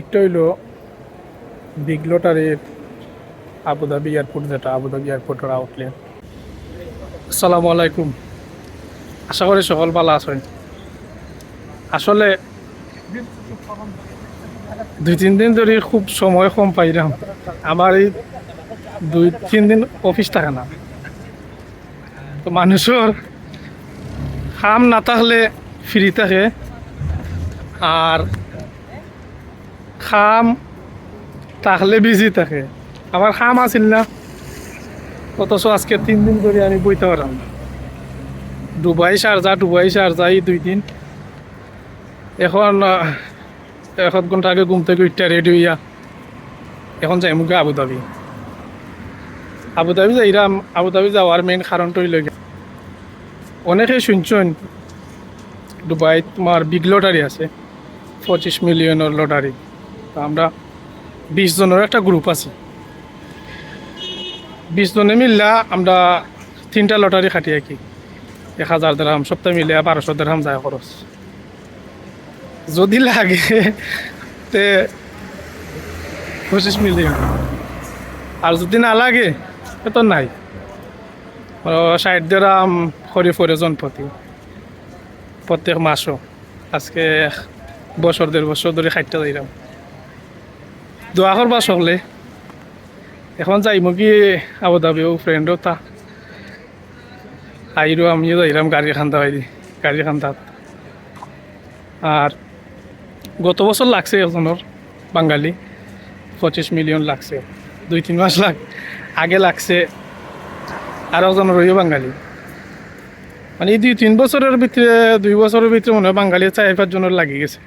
একটা হইল বিগ লটারির আবুধাবি এয়ারপোর্ট যেটা, আবুধাবি এয়ারপোর্টের আউটলেট আসসালামু আলাইকুম। আশা করি সকল ভালো আছেন। আসলে দুই, তিন দিন ধরে খুব সময় কম পাইলাম। আমার এই দুই, তিন দিন অফিস থাকে না। তো মানুষের কাম না থাকলে ফ্রি থাকে। আর খাম থাকলে বিজি থাকে। আমার খাম আছিল না। অথচ আজকে তিন দিন ধরে আমি বইতে পারলাম ডুবাই সারজা ডুবাই সারজা এই দুই দিন। এখন এক ঘণ্টা আগে ঘুম থেকে উঠতে রেডি হইয়া, এখন যাই মুখে আবুধাবি। আবুধাবি যাই যাইরাম আবুধাবি যাওয়ার মেইন কারণটা হইল গিয়া। অনেকেই শুনছেন, দুবাই তোমার বিগ লটারি আছে, পঁচিশ মিলিয়নের লটারি তো আমরা বিশ জনের একটা গ্রুপ আছে। বিশ জনে মিললা আমরা তিনটা লটারি খাটি কি। এক হাজার দেড়াম সপ্তাহ মিলে বারোশো দেড়াম যায় খরচ। যদি লাগে, তে পঁচিশ মিলিয়ন আর যদি না লাগে তো নাই। ষাট দেড়াম খরি ফরে জনপতি। প্রত্যেক মাসও। আজকে বছর দেড় বছর ধরে খাইতে যাইলাম। দোয়া করবা সকলে। এখন যাইমু কি আবুধাবিও ফ্রেন্ডও তা। আইরও আমিও যাইলাম গাড়ি খান্দা হয় গাড়ি খান্দাত আর গত বছর লাগছে একজনের বাঙালি। পঁচিশ মিলিয়ন লাগছে, দুই, তিন মাস লাগ, আগে লাগছে। আর একজনের রইও বাঙালি। মানে এই দুই, তিন বছরের ভিতরে দুই বছরের ভিতরে মনে হয় বাঙালি চার পাঁচজনের লাগি গেছে।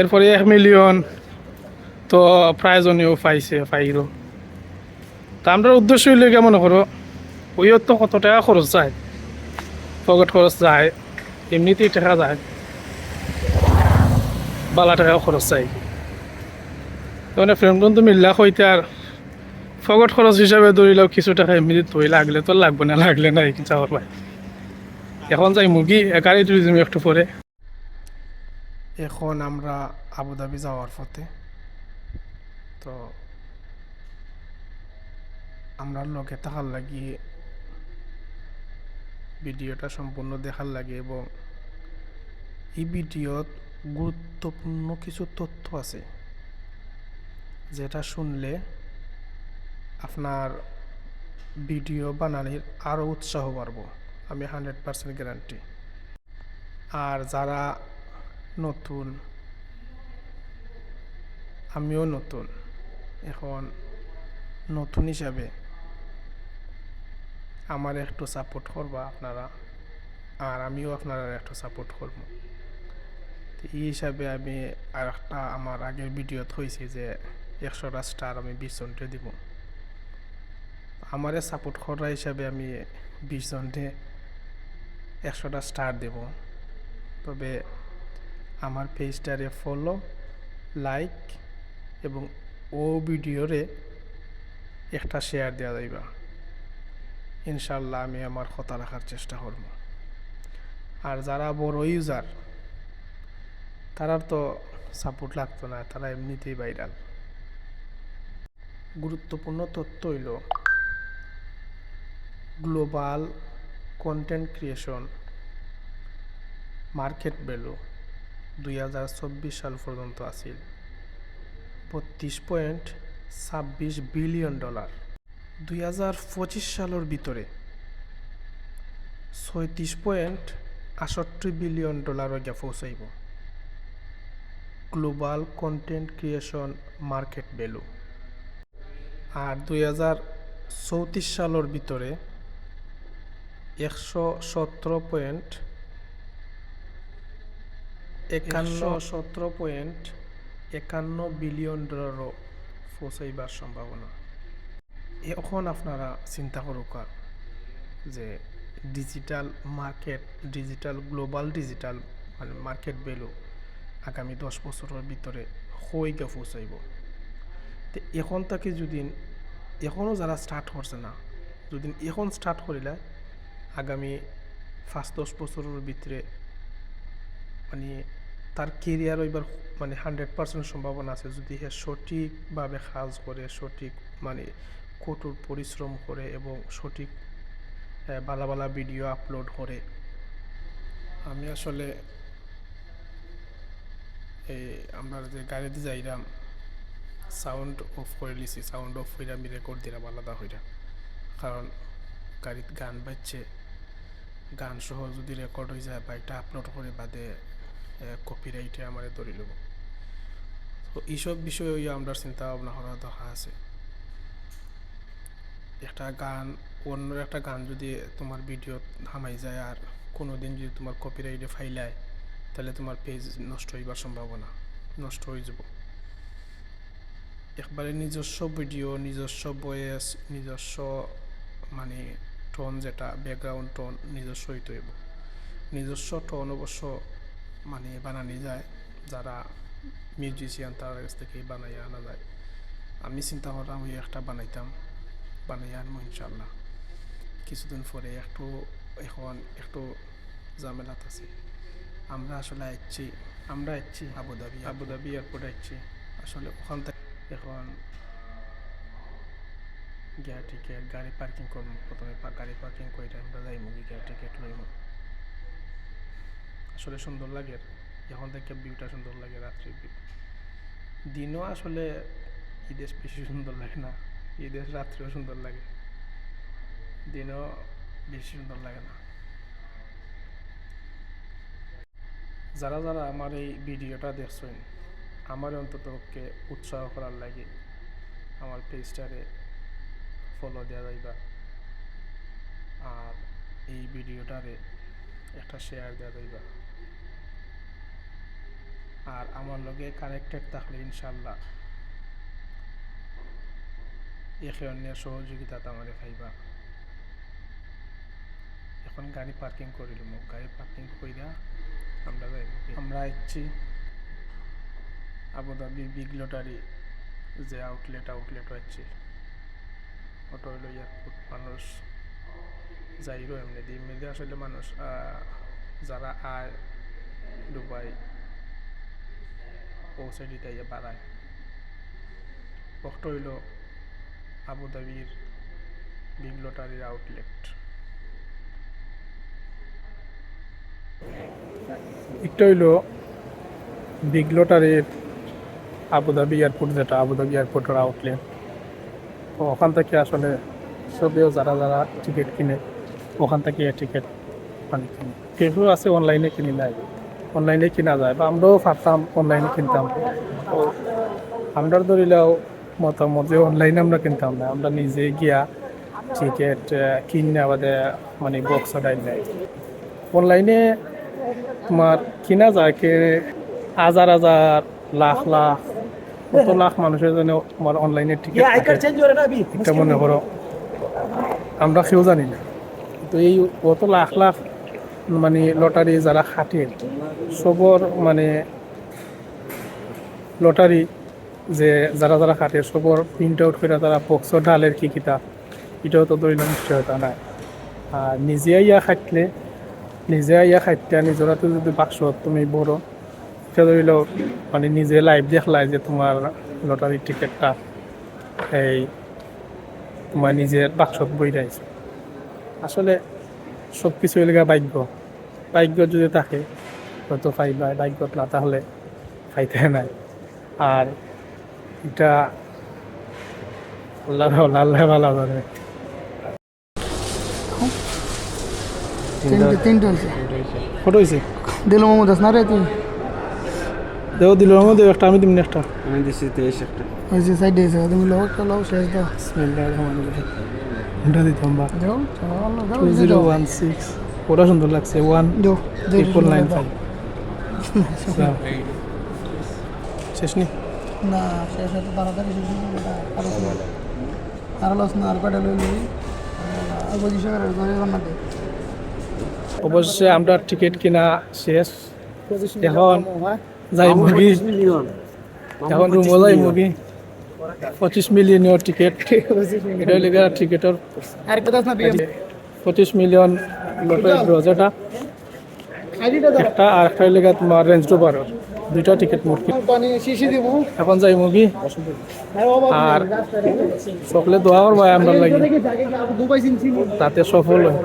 এরপরে এক মিলিয়ন তো প্রায়জনেও পাইছে পাইল। তা আমরা উদ্দেশ্য হইলে কেমন করো, ওইও তো কত টাকা খরচ যায়। পকেট খরচ যায়, এমনিতেই টাকা যায়। বালা টাকা খরচ যায়। তো মানে ফ্রেন্ড বন্ধু মিল্লা হইতে আর ফকট খরচ হিসাবে ধরিলেও কিছু টাকা এমনি ধরি লাগলে তো লাগবে না, লাগলে নাই যাওয়ার ভাই। এখন যাই মুরগি গাড়ি ট্যুরিজম একটু পরে। এখন আমরা আবুধাবি যাওয়ার পথে। তো আমরা লগে তাহার লাগিয়ে ভিডিওটা সম্পূর্ণ দেখার লাগে এবং এই ভিডিওত গুরুত্বপূর্ণ কিছু তথ্য আছে, যেটা শুনলে আপনার ভিডিও বানানোর আরও উৎসাহ বাড়বো, আমি হান্ড্রেড পার্সেন্ট গ্যারান্টি আর যারা নতুন, আমিও নতুন এখন নতুন হিসাবে আমার একটু সাপোর্ট করবা আপনারা, আর আমিও আপনারা একটু সাপোর্ট করব। এই হিসাবে আমি আর একটা আমার আগের ভিডিওত হয়েছে যে একশোটা স্টার আমি বিশ জনকে দিব। আমারে সাপোর্ট করা হিসাবে আমি বিশ জনকে একশোটা স্টার দেব। তবে আমার পেজটারে ফলো লাইক এবং ও ভিডিওরে একটা শেয়ার দেওয়া যাইবা। ইনশাল্লাহ আমি আমার কথা রাখার চেষ্টা করব। আর যারা বড় ইউজার তারার তো সাপোর্ট লাগতো না, তারা এমনিতেই ভাইরাল গুরুত্বপূর্ণ তথ্য হইল global content creation market value দুই হাজার চব্বিশ সাল পর্যন্ত আছিল। বত্রিশ পয়েন্ট ছাব্বিশ বিলিয়ন ডলার। দুই হাজার পঁচিশ সালের ভিতরে ছয়ত্রিশ পয়েন্ট আষট্টি বিলিয়ন ডলার গিয়া পৌঁছাইব। Global content creation market value. আর দুই হাজার চৌত্রিশ সালের ভিতরে একশো সতেরো পয়েন্ট একান্ন সতেরো পয়েন্ট একান্ন বিলিয়ন ডলারও পৌঁছাইবার সম্ভাবনা। এখন আপনারা চিন্তা করুক যে digital market digital, global digital মানে মার্কেট ভ্যালু আগামী দশ বছরের ভিতরে হইকে পৌঁছাইব তো এখন তাকে যদি এখনও যারা স্টার্ট করছে না, যদি এখন স্টার্ট করিলে আগামী পাঁচ দশ বছরের ভিতরে মানে তার কেরিয়ার হইবার মানে হান্ড্রেড পার্সেন্ট সম্ভাবনা আছে। যদি সে সঠিকভাবে কাজ করে, সঠিক মানে কঠোর পরিশ্রম করে এবং সঠিক ভালো ভালো ভিডিও আপলোড করে। আমি আসলে এই আমরা যে গাড়িতে যাইলাম সাউন্ড অফ করে লিছি সাউন্ড অফ হইরা আমি রেকর্ড দিলাম আলাদা হইরা। কারণ গাড়িতে গান বাজছে। গান সহ যদি রেকর্ড হয়ে যায় বা এটা আপলোড করে বাদে কপিরাইটে আমার ধরে নেব। তো এইসব বিষয়ে আমরা চিন্তা ভাবনা করা দরকার আছে। একটা গান, অন্য একটা গান যদি তোমার ভিডিও হামাই যায় আর কোনো দিন যদি তোমার কপিরাইটে ফাইলায় তাহলে তোমার পেজ নষ্ট হইবার সম্ভাবনা, নষ্ট হয়ে যাব। একবারে নিজস্ব ভিডিও নিজস্ব বয়েস নিজস্ব মানে টোন যেটা ব্যাকগ্রাউন্ড টোন নিজস্ব হইতে হইব। নিজস্ব টোন অবশ্য মানে বানানি যায় যারা মিউজিশিয়ান তার কাছ থেকে বানাইয়া আনা যায়। আমি চিন্তা করলাম ওই একটা বানাইতাম বানাইয়া আনব ইনশাল্লাহ কিছুদিন পরে একটু এখন একটু ঝামেলাত আছে। আমরা আসলে আসছি আমরা আসছি আবুধাবি আবুধাবি এয়ারপোর্টে আসছি আসলে ওখান থেকে এখন গিয়া টিকেট গাড়ি পার্কিং করব প্রথমে গাড়ি পার্কিং করে আমরা যাই মুগি গিয়া টিকেট লইব আসলে সুন্দর লাগে। এখন থেকে ভিউটা সুন্দর লাগে রাত্রি ভিউ দিনও আসলে ঈদের বেশি সুন্দর লাগে না ঈদের রাত্রেও সুন্দর লাগে। দিনও বেশি সুন্দর লাগে না। যারা যারা আমার এই ভিডিওটা দেখছেন, আমার অন্ততকে উৎসাহ করার লাগে, আমার পেজটারে ফলো দেওয়া যাইবা। আর এই ভিডিওটারে একটা শেয়ার দেওয়া যাইবা। আর আমার লগে কানেক্টেড থাকলে ইনশাল্লাহ একে অন্যের সহযোগিতাতে আমারে খাইবা এখন গাড়ি পার্কিং করিলাম গাড়ি পার্কিং কইরা আমরা যাই। আমরা আসছি আবুধাবি বিগ লটারি যে আউটলেট আউটলেট হচ্ছে ওটা হইল এয়ারপোর্ট মানুষ যাইরো এমনি। দিয়ে আসলে মানুষ। যারা আয় দুবাই পৌঁছে দিতে বাড়ায় ওটা হইল আবুধাবির বিগ লটারির আউটলেট। একটা হইল বিগ লটারির আবুধাবি এয়ারপোর্ট যেটা, আবুধাবি এয়ারপোর্টের আউটলেট। তো ওখান থেকে আসলে সবেও যারা যারা টিকিট কিনে, ওখান থেকে টিকিট মানে কিনে কেউ আছে অনলাইনে কিনি নাই অনলাইনে কিনা যায় বা আমরাও পারতাম অনলাইনে কিনতাম। তো আমরা ধরিলেও মতামত যে অনলাইনে আমরা কিনতাম না আমরা নিজে গিয়া টিকিট কিনে আমাদের মানে বক্স অর্ডার নেয় অনলাইনে তোমার কিনা যায় কে হাজার হাজার লাখ লাখ কত লাখ মানুষের জন্য তোমার অনলাইনে টিকিট এটা মনে করো আমরা কেউ জানি না। তো এই কত লাখ লাখ মানে লটারি যারা খাটে সবর মানে লটারি যে যারা যারা খাটে, সবর প্রিন্ট আউট করে তারা বক্স ঢালের কি কিতা এটাও তো দৈন নিশ্চয়তা নাই। আর নিজে ইয়া খাটলে নিজে ইয়া খাইতে নিজরাতে যদি বাক্স তুমি বড় সে ধরিল মানে নিজে লাইভ দেখলাই যে তোমার লটারির টিকিটটা এই তোমার নিজের বাক্সত বই রাইছে আসলে সব কিছু এলাকা ভাগ্য। ভাগ্য যদি থাকে হয়তো পাইবা ভাগ্যত না তাহলে পাইতে নাই। আর এটা আল্লাহ আল্লাহ ভালো তিনটে হয়েছে ফটো হয়েছে দিল মোহাম্মদ হাসনা রে তুই? দেও দিল মধ্যে একটা আমি দিমনি একটা আমি দিছি তেইশ একটা। হয়েছে সাইড দিয়েছে তুমি লোক চলো শেষ দাও। বিসমিল্লাহির রহমানির রহিম। এটা দিতাম বা টু জিরো ওয়ান সিক্স ওটা সুন্দর লাগছে ওয়ান ট্রিপল নাইন ফাইভ শেষ নি না শেষ হয়তো তাড়াতাড়ি শেষ যাবে আরও আরও লস না আর কটা লই লই পঁচিশ টাকা ধরে রান্না অবশ্যই আমরা টিকিট কিনা শেষ। এখন যাই মুভি। এখন রুমও যাই মুভি। পঁচিশ মিলিয়নের টিকিট এটা লেগে টিকিটের পঁচিশ মিলিয়ন লটারি একটা আর একটা হইলে তোমার রেঞ্জ রোভারের দুইটা টিকিট মোট এখন যাই মুগি। আর সকলে দোয়া করবা আমরা লাগি। তাতে সফল হয়।